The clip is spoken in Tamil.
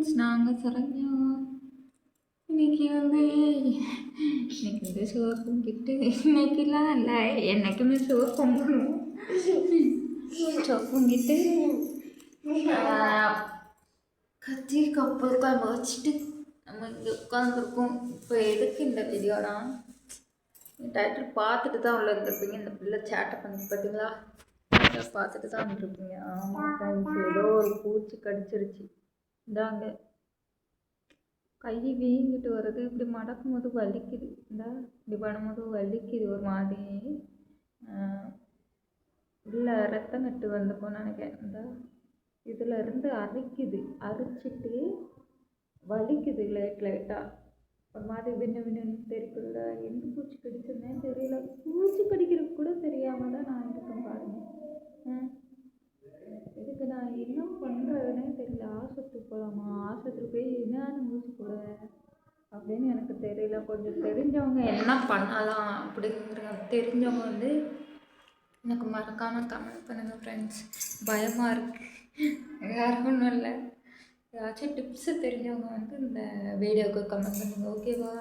ஃப்ரெண்ட்ஸ் நாங்கள் சரண்யா. இன்னைக்கு வந்து இன்னைக்கு வந்து சோறு கும்பிட்டு இன்னைக்கெல்லாம் இல்லை என்னைக்குமே சோறு கும்பிடணும். சோறு கும்பிட்டு கத்தி கப்பல் உட்காந்து வச்சுட்டு நம்ம இங்கே உட்காந்துருக்கோம் இப்போ எதுக்கு இந்த வீடியோனா? டைட்டில் பார்த்துட்டு தான் உள்ள இருந்திருப்பீங்க. இந்த பிள்ளை சேட்டை பண்ணி பார்த்தீங்களா பார்த்துட்டு தான் இருந்திருப்பீங்க. ஆமாம் ஏதோ ஒரு பூச்சி கடிச்சிருச்சு. இந்தாங்க. கை வீங்கிட்டு வருது. இப்படி மடக்கும் போது வலிக்குது. இந்த இப்படி பண்ணும்போது வலிக்குது ஒரு மாதிரி. இல்லை ரத்தம் கட்டு வந்துக்கும்னு நினைக்கிறேன். இந்த இதில் இருந்து அரிக்குது. அரிச்சிட்டு வலிக்குது லைட் லைட்டாக ஒரு மாதிரி விண்ணு விண்ணுன்னு தெரியுதுல்ல எந்த பூச்சி ஆஸ்பத்திரி போய் என்ன ஊசி போட அப்படின்னு எனக்கு தெரியல. கொஞ்சம் தெரிஞ்சவங்க என்ன பண்ணலாம் அப்படிங்கிற தெரிஞ்சவங்க வந்து எனக்கு மறக்காமல் கமெண்ட் பண்ணுங்கள் ஃப்ரெண்ட்ஸ் பயமாக இருக்கு. வேறு ஒன்றும் இல்லை. ஏதாச்சும் டிப்ஸு தெரிஞ்சவங்க வந்து இந்த வீடியோவுக்கு கமெண்ட் பண்ணுங்கள் ஓகேவா